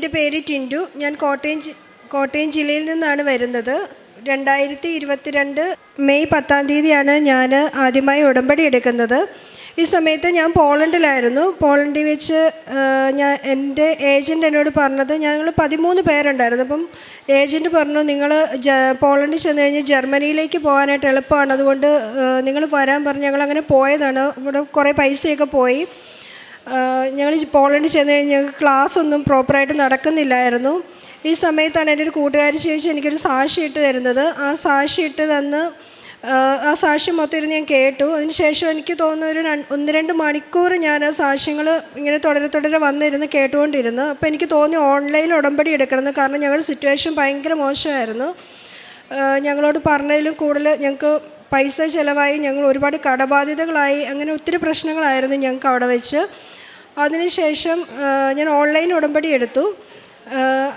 എന്റെ പേര് ടിൻഡു. ഞാൻ കോട്ടയം കോട്ടയം ജില്ലയിൽ നിന്നാണ് വരുന്നത്. രണ്ടായിരത്തി ഇരുപത്തിരണ്ട് മെയ് പത്താം തീയതിയാണ് ഞാൻ ആദ്യമായി ഉടമ്പടി എടുക്കുന്നത്. ഈ സമയത്ത് ഞാൻ പോളണ്ടിലായിരുന്നു. പോളണ്ടിൽ വെച്ച് ഞാൻ എന്റെ ഏജന്റ് എന്നോട് പറഞ്ഞത് ഞങ്ങൾ പതിമൂന്ന് പേരുണ്ടായിരുന്നു. അപ്പം ഏജന്റ് പറഞ്ഞു നിങ്ങൾ ജ പോളണ്ടിൽ ചെന്ന് കഴിഞ്ഞ് ജർമ്മനിയിലേക്ക് പോകാനായിട്ട് എളുപ്പമാണ്. അതുകൊണ്ട് നിങ്ങൾ വരാൻ പറഞ്ഞ് ഞങ്ങളങ്ങനെ പോയതാണ്. ഇവിടെ കുറേ പൈസയൊക്കെ പോയി. ഞങ്ങൾ പോളണ്ടിൽ ചെന്ന് കഴിഞ്ഞ് ഞങ്ങൾക്ക് ക്ലാസ് ഒന്നും പ്രോപ്പറായിട്ട് നടക്കുന്നില്ലായിരുന്നു. ഈ സമയത്താണ് എന്റെ ഒരു കൂട്ടുകാരി ചേച്ചി എനിക്കൊരു സാക്ഷി ഇട്ട് തരുന്നത്. ആ സാക്ഷി ഇട്ട് തന്ന് ആ, സാക്ഷ്യം മൊത്തം ഇരുന്ന് ഞാൻ കേട്ടു. അതിനുശേഷം എനിക്ക് തോന്നുന്ന ഒരു ഒന്ന് രണ്ട് മണിക്കൂർ ഞാൻ ആ സാക്ഷ്യങ്ങൾ ഇങ്ങനെ തുടരെ തുടരെ വന്നിരുന്ന് കേട്ടുകൊണ്ടിരുന്നു. അപ്പോൾ എനിക്ക് തോന്നി ഓൺലൈനിൽ ഉടമ്പടി എടുക്കണമെന്ന് കാരണം ഞങ്ങളുടെ സിറ്റുവേഷൻ ഭയങ്കര മോശമായിരുന്നു. ഞങ്ങളോട് പറഞ്ഞതിലും കൂടുതൽ ഞങ്ങൾക്ക് പൈസ ചിലവായി ഞങ്ങൾ ഒരുപാട് കടബാധ്യതകളായി അങ്ങനെ ഒത്തിരി പ്രശ്നങ്ങളായിരുന്നു ഞങ്ങൾക്ക് അവിടെ വെച്ച്. അതിനുശേഷം ഞാൻ ഓൺലൈൻ ഉടമ്പടി എടുത്തു.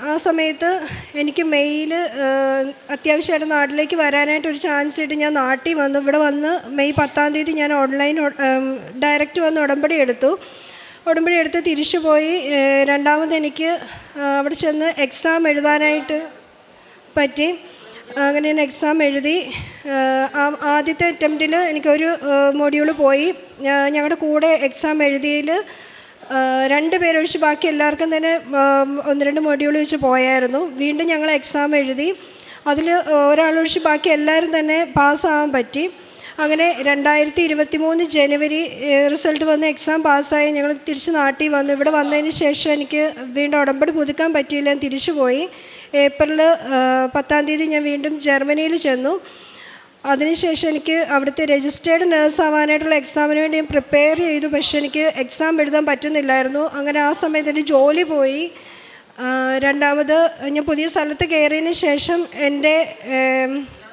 ആ, സമയത്ത് എനിക്ക് മെയിൽ അത്യാവശ്യമായിട്ട് നാട്ടിലേക്ക് വരാനായിട്ട് ഒരു ചാൻസ് കിട്ടി ഞാൻ നാട്ടിൽ വന്നു. ഇവിടെ വന്ന് മെയ് പത്താം തീയതി ഞാൻ ഓൺലൈൻ ഡയറക്റ്റ് വന്ന് ഉടമ്പടി എടുത്തു. ഉടമ്പടി എടുത്ത് തിരിച്ചു പോയി. രണ്ടാമത് എനിക്ക് അവിടെ ചെന്ന് എക്സാം എഴുതാനായിട്ട് പറ്റി. അങ്ങനെ ഞാൻ എക്സാം എഴുതി. ആദ്യത്തെ അറ്റംപ്റ്റിൽ എനിക്കൊരു മൊഡ്യൂൾ പോയി. ഞങ്ങളുടെ കൂടെ എക്സാം എഴുതിയതിൽ രണ്ട് പേരൊഴിച്ച് ബാക്കി എല്ലാവർക്കും തന്നെ ഒന്ന് രണ്ട് മൊഡ്യൂൾ വെച്ച് പോയായിരുന്നു. വീണ്ടും ഞങ്ങൾ എക്സാം എഴുതി. അതിൽ ഒരാളൊഴിച്ച് ബാക്കി എല്ലാവരും തന്നെ പാസ്സാവാൻ പറ്റി. അങ്ങനെ രണ്ടായിരത്തി ഇരുപത്തി മൂന്ന് ജനുവരി റിസൾട്ട് വന്ന് എക്സാം പാസ്സായി ഞങ്ങൾ തിരിച്ച് നാട്ടിൽ വന്നു. ഇവിടെ വന്നതിന് ശേഷം എനിക്ക് വീണ്ടും ഉടമ്പടി പുതുക്കാൻ പറ്റിയില്ല. ഞാൻ തിരിച്ചു പോയി ഏപ്രിൽ പത്താം തീയതി ഞാൻ വീണ്ടും ജർമ്മനിയിൽ ചെന്നു. അതിനുശേഷം എനിക്ക് അവിടുത്തെ രജിസ്റ്റേർഡ് നേഴ്സ് ആവാനായിട്ടുള്ള എക്സാമിന് വേണ്ടി ഞാൻ പ്രിപ്പയർ ചെയ്തു. പക്ഷേ എനിക്ക് എക്സാം എഴുതാൻ പറ്റുന്നില്ലായിരുന്നു. അങ്ങനെ ആ സമയത്ത് എന്റെ ജോലി പോയി. രണ്ടാമത് ഞാൻ പുതിയ സ്ഥലത്ത് കയറിയതിന് ശേഷം എന്റെ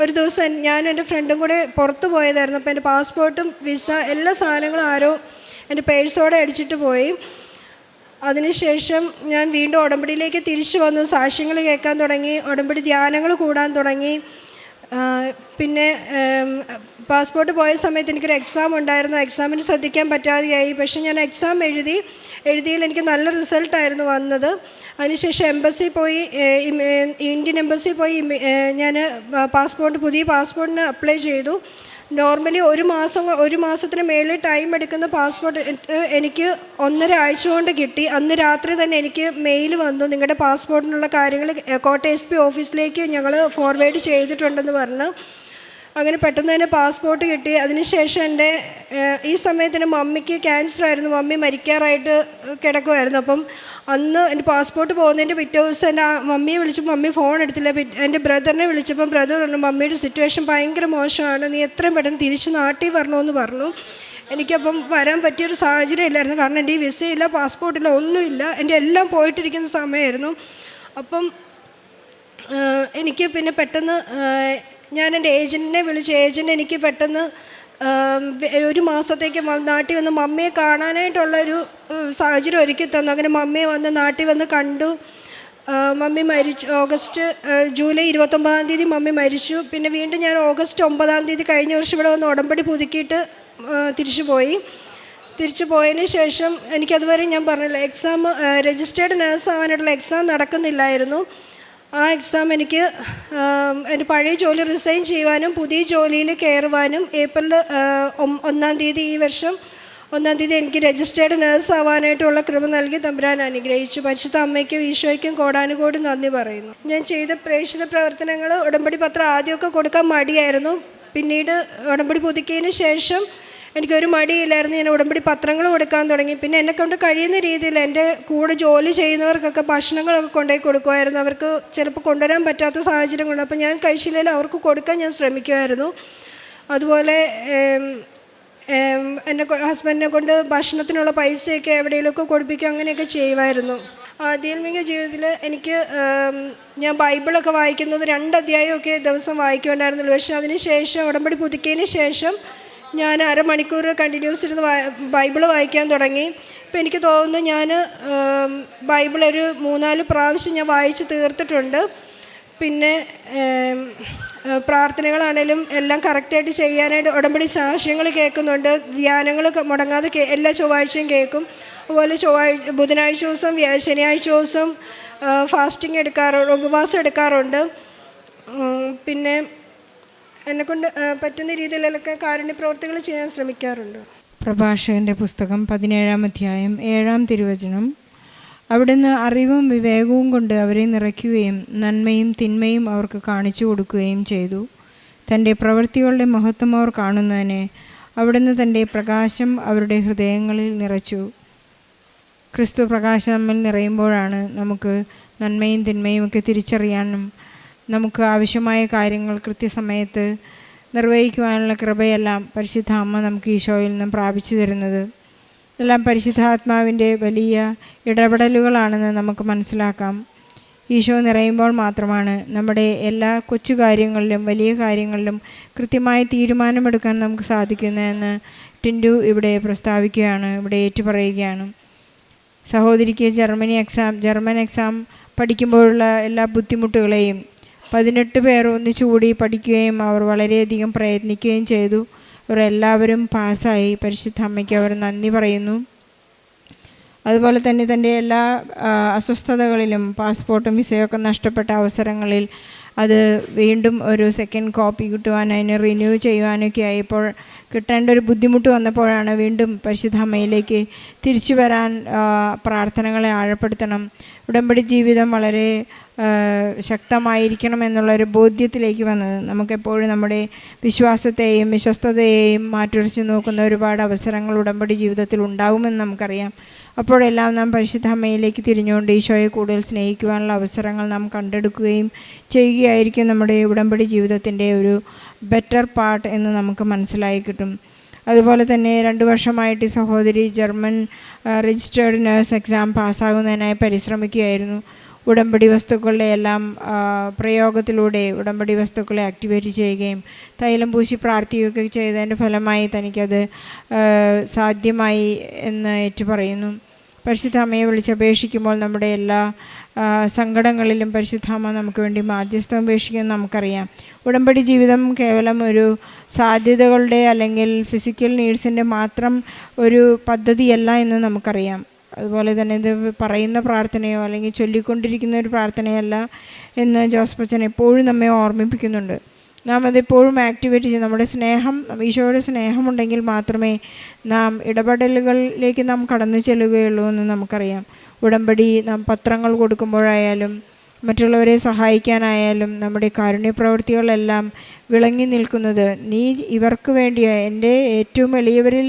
ഒരു ദിവസം ഞാനും എന്റെ ഫ്രണ്ടും കൂടെ പുറത്ത് പോയതായിരുന്നു. അപ്പോൾ എന്റെ പാസ്പോർട്ടും വിസ എല്ലാ സാധനങ്ങളും ആരോ എന്റെ പേഴ്സോടെ അടിച്ചിട്ട് പോയി. അതിനുശേഷം ഞാൻ വീണ്ടും ഉടമ്പടിയിലേക്ക് തിരിച്ചു വന്നു. സാക്ഷ്യങ്ങൾ കേൾക്കാൻ തുടങ്ങി. ഉടമ്പടി ധ്യാനങ്ങൾ കൂടാൻ തുടങ്ങി. പിന്നെ പാസ്പോർട്ട് പോയ സമയത്ത് എനിക്കൊരു എക്സാം ഉണ്ടായിരുന്നു. എക്സാമിന് ശ്രദ്ധിക്കാൻ പറ്റാതെയായി. പക്ഷേ ഞാൻ എക്സാം എഴുതി എഴുതിയിൽ എനിക്ക് നല്ല റിസൾട്ടായിരുന്നു വന്നത്. അതിനുശേഷം എംബസി പോയി ഇന്ത്യൻ എംബസി പോയി ഞാൻ പാസ്പോർട്ട് പുതിയ പാസ്പോർട്ടിന് അപ്ലൈ ചെയ്തു. നോർമലി ഒരു മാസം ഒരു മാസത്തിന് മേളിൽ ടൈം എടുക്കുന്ന പാസ്പോർട്ട് എനിക്ക് ഒന്നര ആഴ്ച കൊണ്ട് കിട്ടി. അന്ന് രാത്രി തന്നെ എനിക്ക് മെയിൽ വന്നു. നിങ്ങളുടെ പാസ്പോർട്ടിനുള്ള കാര്യങ്ങൾ കോട്ടയം എസ് പി ഓഫീസിലേക്ക് ഞങ്ങൾ ഫോർവേഡ് ചെയ്തിട്ടുണ്ടെന്ന് പറഞ്ഞു. അങ്ങനെ പെട്ടെന്ന് തന്നെ പാസ്പോർട്ട് കിട്ടി. അതിനുശേഷം എന്റെ ഈ സമയത്ത് എന്റെ മമ്മിക്ക് ക്യാൻസർ ആയിരുന്നു. മമ്മി മരിക്കാറായിട്ട് കിടക്കുമായിരുന്നു അപ്പം അന്ന് എന്റെ പാസ്പോർട്ട് പോകുന്നതിന്റെ പിറ്റേ ദിവസം എന്റെ മമ്മിയെ വിളിച്ചപ്പോൾ മമ്മി ഫോൺ എടുത്തില്ല. എന്റെ ബ്രദറിനെ വിളിച്ചപ്പം ബ്രദർ പറഞ്ഞു മമ്മിയുടെ സിറ്റുവേഷൻ ഭയങ്കര മോശമാണ്. നീ എത്രയും പെട്ടെന്ന് തിരിച്ച് നാട്ടിൽ വരണമെന്ന് പറഞ്ഞു. എനിക്കപ്പം വരാൻ പറ്റിയൊരു സാഹചര്യം ഇല്ലായിരുന്നു. കാരണം എന്റെ ഈ വിസയില്ല പാസ്പോർട്ടില്ല ഒന്നുമില്ല എന്റെ എല്ലാം പോയിട്ടിരിക്കുന്ന സമയമായിരുന്നു. അപ്പം എനിക്ക് പിന്നെ പെട്ടെന്ന് ഞാൻ എന്റെ ഏജന്റിനെ വിളിച്ചു ഏജന്റ് എനിക്ക് പെട്ടെന്ന് ഒരു മാസത്തേക്ക് നാട്ടിൽ വന്ന് മമ്മിയെ കാണാനായിട്ടുള്ളൊരു സാഹചര്യം ഒരുക്കി തന്നു. അങ്ങനെ മമ്മിയെ വന്ന് നാട്ടിൽ വന്ന് കണ്ടു. മമ്മി മരിച്ചു. ഓഗസ്റ്റ് ജൂലൈ ഇരുപത്തൊമ്പതാം തീയതി മമ്മി മരിച്ചു. പിന്നെ വീണ്ടും ഞാൻ ഓഗസ്റ്റ് ഒമ്പതാം തീയതി കഴിഞ്ഞ വർഷം ഇവിടെ വന്ന് ഉടമ്പടി പുതുക്കിയിട്ട് തിരിച്ചു പോയി. തിരിച്ചു പോയതിന് ശേഷം എനിക്കതുവരെ ഞാൻ പറഞ്ഞില്ല. എക്സാം രജിസ്റ്റേർഡ് നേഴ്സ് ആവാനായിട്ടുള്ള എക്സാം നടക്കുന്നില്ലായിരുന്നു. ആ എക്സാം എനിക്ക് എന്റെ പഴയ ജോലി റിസൈൻ ചെയ്യുവാനും പുതിയ ജോലിയിൽ കയറുവാനും ഏപ്രിൽ ഒന്നാം തീയതി ഈ വർഷം ഒന്നാം തീയതി എനിക്ക് രജിസ്റ്റേർഡ് നേഴ്സ് ആവാനായിട്ടുള്ള കൃപ നൽകി തമ്പുരാൻ അനുഗ്രഹിച്ചു. പരിശുദ്ധ അമ്മയ്ക്കും ഈശോയ്ക്കും കോടാനുകോടി നന്ദി പറയുന്നു. ഞാൻ ചെയ്ത പ്രേക്ഷിത പ്രവർത്തനങ്ങൾ ഉടമ്പടി പത്രം ആദ്യമൊക്കെ കൊടുക്കാൻ മടിയായിരുന്നു. പിന്നീട് ഉടമ്പടി പുതുക്കിയതിന് ശേഷം എനിക്കൊരു മടിയില്ലായിരുന്നു. ഞാൻ ഉടമ്പടി പത്രങ്ങൾ കൊടുക്കാൻ തുടങ്ങി. പിന്നെ എന്നെ കൊണ്ട് കഴിയുന്ന രീതിയിൽ എന്റെ കൂടെ ജോലി ചെയ്യുന്നവർക്കൊക്കെ ഭക്ഷണങ്ങളൊക്കെ കൊണ്ടുപോയി കൊടുക്കുമായിരുന്നു. അവർക്ക് ചിലപ്പോൾ കൊണ്ടുവരാൻ പറ്റാത്ത സാഹചര്യങ്ങളുണ്ട്. അപ്പോൾ ഞാൻ കഴിച്ചില്ലെങ്കിൽ അവർക്ക് കൊടുക്കാൻ ഞാൻ ശ്രമിക്കുമായിരുന്നു. അതുപോലെ എന്നെ ഹസ്ബൻഡിനെ കൊണ്ട് ഭക്ഷണത്തിനുള്ള പൈസയൊക്കെ എവിടെയെങ്കിലുമൊക്കെ കൊടുപ്പിക്കുക അങ്ങനെയൊക്കെ ചെയ്യുമായിരുന്നു. ആധ്യാത്മിക ജീവിതത്തിൽ എനിക്ക് ഞാൻ ബൈബിളൊക്കെ വായിക്കുന്നത് രണ്ട് അധ്യായമൊക്കെ ദിവസം വായിക്കുന്നുണ്ടായിരുന്നുള്ളൂ. പക്ഷേ അതിന് ശേഷം ഉടമ്പടി പുതുക്കിയതിന് ശേഷം ഞാൻ അരമണിക്കൂർ കണ്ടിന്യൂസ് ഇരുന്ന് ബൈബിൾ വായിക്കാൻ തുടങ്ങി. ഇപ്പം എനിക്ക് തോന്നുന്നു ഞാൻ ബൈബിൾ ഒരു മൂന്നാൽ പ്രാവശ്യം ഞാൻ വായിച്ച് തീർത്തിട്ടുണ്ട്. പിന്നെ പ്രാർത്ഥനകളാണേലും എല്ലാം കറക്റ്റായിട്ട് ചെയ്യാനായിട്ട് ഉടമ്പടി സാക്ഷ്യങ്ങൾ കേൾക്കുന്നുണ്ട്. ധ്യാനങ്ങൾ മുടങ്ങാതെ എല്ലാ ചൊവ്വാഴ്ചയും കേൾക്കും. അതുപോലെ ചൊവ്വാഴ്ച ബുധനാഴ്ച ദിവസം ശനിയാഴ്ച ദിവസം ഫാസ്റ്റിംഗ് എടുക്കാറുണ്ട് ഉപവാസം എടുക്കാറുണ്ട്. പിന്നെ എന്നെക്കൊണ്ട് കൊണ്ട് പറ്റുന്ന രീതിയിലൊക്കെ കാരുണ്യ പ്രവർത്തികൾ ചെയ്യാൻ ശ്രമിക്കാറുണ്ട്. പ്രഭാഷകന്റെ പുസ്തകം പതിനേഴാം അധ്യായം ഏഴാം തിരുവചനം. അവിടുന്ന് അറിവും വിവേകവും കൊണ്ട് അവരെ നിറയ്ക്കുകയും നന്മയും തിന്മയും അവർക്ക് കാണിച്ചു കൊടുക്കുകയും ചെയ്തു. തന്റെ പ്രവൃത്തികളുടെ മഹത്വം അവർ കാണുന്നതിന് അവിടുന്ന് തന്റെ പ്രകാശം അവരുടെ ഹൃദയങ്ങളിൽ നിറച്ചു. ക്രിസ്തു പ്രകാശം നമ്മിൽ നിറയുമ്പോഴാണ് നമുക്ക് നന്മയും തിന്മയും ഒക്കെ തിരിച്ചറിയാനും നമുക്ക് ആവശ്യമായ കാര്യങ്ങൾ കൃത്യസമയത്ത് നിർവഹിക്കുവാനുള്ള കൃപയെല്ലാം പരിശുദ്ധ അമ്മ നമുക്ക് ഈശോയിൽ നിന്നും പ്രാപിച്ചു തരുന്നത്. എല്ലാം പരിശുദ്ധാത്മാവിന്റെ വലിയ ഇടപെടലുകളാണെന്ന് നമുക്ക് മനസ്സിലാക്കാം. ഈശോ നിറയുമ്പോൾ മാത്രമാണ് നമ്മുടെ എല്ലാ കൊച്ചു കാര്യങ്ങളിലും വലിയ കാര്യങ്ങളിലും കൃത്യമായി തീരുമാനമെടുക്കാൻ നമുക്ക് സാധിക്കുന്നതെന്ന് ടിൻഡു ഇവിടെ പ്രസ്താവിക്കുകയാണ് ഇവിടെ ഏറ്റുപറയുകയാണ്. സഹോദരിക്ക് ജർമ്മനി എക്സാം ജർമ്മൻ എക്സാം പഠിക്കുമ്പോഴുള്ള എല്ലാ ബുദ്ധിമുട്ടുകളെയും പതിനെട്ട് പേർ ഒന്നിച്ചു കൂടി പഠിക്കുകയും അവർ വളരെയധികം പ്രയത്നിക്കുകയും ചെയ്തു. അവരെല്ലാവരും പാസ്സായി. പരിശുദ്ധ അമ്മയ്ക്ക് അവർ നന്ദി പറയുന്നു. അതുപോലെ തന്നെ തന്റെ എല്ലാ അസ്വസ്ഥതകളിലും പാസ്പോർട്ടും വിസയൊക്കെ നഷ്ടപ്പെട്ട അവസരങ്ങളിൽ അത് വീണ്ടും ഒരു സെക്കൻഡ് കോപ്പി കിട്ടുവാൻ അതിനെ റിന്യൂ ചെയ്യുവാനൊക്കെ ആയപ്പോൾ കിട്ടേണ്ട ഒരു ബുദ്ധിമുട്ട് വന്നപ്പോഴാണ് വീണ്ടും പരിശുദ്ധ അമ്മയിലേക്ക് തിരിച്ചു വരാൻ പ്രാർത്ഥനകളെ ആഴപ്പെടുത്തണം. ഉടമ്പടി ജീവിതം വളരെ ശക്തമായിരിക്കണം എന്നുള്ളൊരു ബോധ്യത്തിലേക്ക് വന്നത്. നമുക്കെപ്പോഴും നമ്മുടെ വിശ്വാസത്തെയും വിശ്വസ്തതയെയും മാറ്റുരച്ച് നോക്കുന്ന ഒരുപാട് അവസരങ്ങൾ ഉടമ്പടി ജീവിതത്തിൽ ഉണ്ടാകുമെന്ന് നമുക്കറിയാം. അപ്പോഴെല്ലാം നാം പരിശുദ്ധ അമ്മയിലേക്ക് തിരിഞ്ഞുകൊണ്ട് ഈശോയെ കൂടുതൽ സ്നേഹിക്കുവാനുള്ള അവസരങ്ങൾ നാം കണ്ടെടുക്കുകയും ചെയ്യുകയായിരിക്കും നമ്മുടെ ഉടമ്പടി ജീവിതത്തിന്റെ ഒരു ബെറ്റർ പാർട്ട് എന്ന് നമുക്ക് മനസ്സിലായി കിട്ടും. അതുപോലെ തന്നെ രണ്ട് വർഷമായിട്ട് സഹോദരി ജർമ്മൻ രജിസ്റ്റേർഡ് നേഴ്സ് എക്സാം പാസ്സാകുന്നതിനായി പരിശ്രമിക്കുകയായിരുന്നു. ഉടമ്പടി വസ്തുക്കളുടെ എല്ലാം പ്രയോഗത്തിലൂടെ ഉടമ്പടി വസ്തുക്കളെ ആക്ടിവേറ്റ് ചെയ്യുകയും തൈലം പൂശി പ്രാർത്ഥിക്കുകയൊക്കെ ചെയ്തതിന്റെ ഫലമായി തനിക്കത് സാധ്യമായി എന്ന് ഏറ്റു പറയുന്നു അമ്മയെ വിളിച്ചപേക്ഷിക്കുമ്പോൾ നമ്മുടെ എല്ലാ സങ്കടങ്ങളിലും പരിശുദ്ധാമ നമുക്ക് വേണ്ടി മാധ്യസ്ഥം ഉപേക്ഷിക്കുമെന്ന് നമുക്കറിയാം. ഉടമ്പടി ജീവിതം കേവലം ഒരു സാധ്യതകളുടെ അല്ലെങ്കിൽ ഫിസിക്കൽ നീഡ്സിന്റെ മാത്രം ഒരു പദ്ധതിയല്ല എന്ന് നമുക്കറിയാം. അതുപോലെ തന്നെ ഇത് പറയുന്ന പ്രാർത്ഥനയോ അല്ലെങ്കിൽ ചൊല്ലിക്കൊണ്ടിരിക്കുന്ന ഒരു പ്രാർത്ഥനയല്ല എന്ന് ജോസ് പച്ചൻ എപ്പോഴും നമ്മെ ഓർമ്മിപ്പിക്കുന്നുണ്ട്. നാം അതെപ്പോഴും ആക്ടിവേറ്റ് ചെയ്യും. നമ്മുടെ സ്നേഹം ഈശോയുടെ സ്നേഹമുണ്ടെങ്കിൽ മാത്രമേ നാം ഇടപെടലുകളിലേക്ക് നാം കടന്നു ചെല്ലുകയുള്ളൂ എന്ന് നമുക്കറിയാം. ഉടമ്പടി നാം പത്രങ്ങൾ കൊടുക്കുമ്പോഴായാലും മറ്റുള്ളവരെ സഹായിക്കാനായാലും നമ്മുടെ കാരുണ്യപ്രവൃത്തികളെല്ലാം വിളങ്ങി നിൽക്കുന്നത്. നീ ഇവർക്ക് വേണ്ടിയ എന്റെ ഏറ്റവും എളിയവരിൽ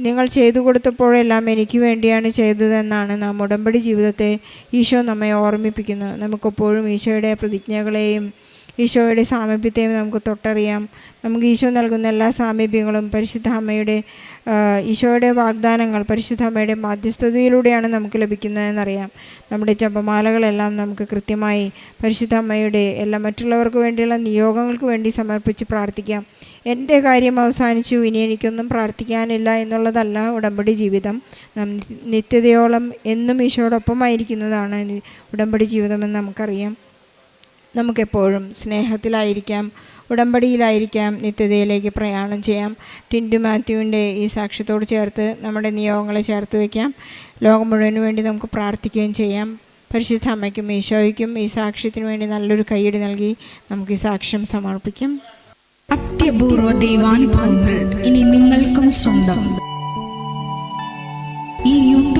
നിങ്ങൾ ചെയ്തു കൊടുത്തപ്പോഴെല്ലാം എനിക്ക് വേണ്ടിയാണ് ചെയ്തതെന്നാണ് നാം ഉടമ്പടി ജീവിതത്തെ ഈശോ നമ്മെ ഓർമ്മിപ്പിക്കുന്നത് നമുക്കെപ്പോഴും ഈശോയുടെ പ്രതിജ്ഞകളെയും ഈശോയുടെ സാമീപ്യത്തെയും നമുക്ക് തൊട്ടറിയാം. നമുക്ക് ഈശോ നൽകുന്ന എല്ലാ സാമീപ്യങ്ങളും പരിശുദ്ധ അമ്മയുടെ ഈശോയുടെ വാഗ്ദാനങ്ങൾ പരിശുദ്ധ അമ്മയുടെ മാധ്യസ്ഥതയിലൂടെയാണ് നമുക്ക് ലഭിക്കുന്നതെന്നറിയാം. നമ്മുടെ ജപമാലകളെല്ലാം നമുക്ക് കൃത്യമായി പരിശുദ്ധ അമ്മയുടെ എല്ലാ മറ്റുള്ളവർക്ക് വേണ്ടിയുള്ള നിയോഗങ്ങൾക്ക് വേണ്ടി സമർപ്പിച്ച് പ്രാർത്ഥിക്കാം. എന്റെ കാര്യം അവസാനിച്ചു. ഇനി എനിക്കൊന്നും പ്രാർത്ഥിക്കാനില്ല എന്നുള്ളതല്ല ഉടമ്പടി ജീവിതം. നിത്യതയോളം എന്നും ഈശോടൊപ്പമായിരിക്കുന്നതാണ് ഉടമ്പടി ജീവിതമെന്ന് നമുക്കറിയാം. നമുക്കെപ്പോഴും സ്നേഹത്തിലായിരിക്കാം ഉടമ്പടിയിലായിരിക്കാം നിത്യതയിലേക്ക് പ്രയാണം ചെയ്യാം. ടിൻഡു മാത്യുവിന്റെ ഈ സാക്ഷ്യത്തോട് ചേർത്ത് നമ്മുടെ നിയോഗങ്ങളെ ചേർത്ത് വയ്ക്കാം. ലോകം മുഴുവൻ വേണ്ടി നമുക്ക് പ്രാർത്ഥിക്കുകയും ചെയ്യാം. പരിശുദ്ധ അമ്മയ്ക്കും ഈശോയ്ക്കും ഈ സാക്ഷ്യത്തിന് വേണ്ടി നല്ലൊരു കൈയ്യടി നൽകി നമുക്ക് ഈ സാക്ഷ്യം സമർപ്പിക്കാം. അത്യപൂർവ ദൈവാനുഭവങ്ങൾ ഇനി നിങ്ങൾക്കും സ്വന്തം. ഈ യൂട്യൂബ്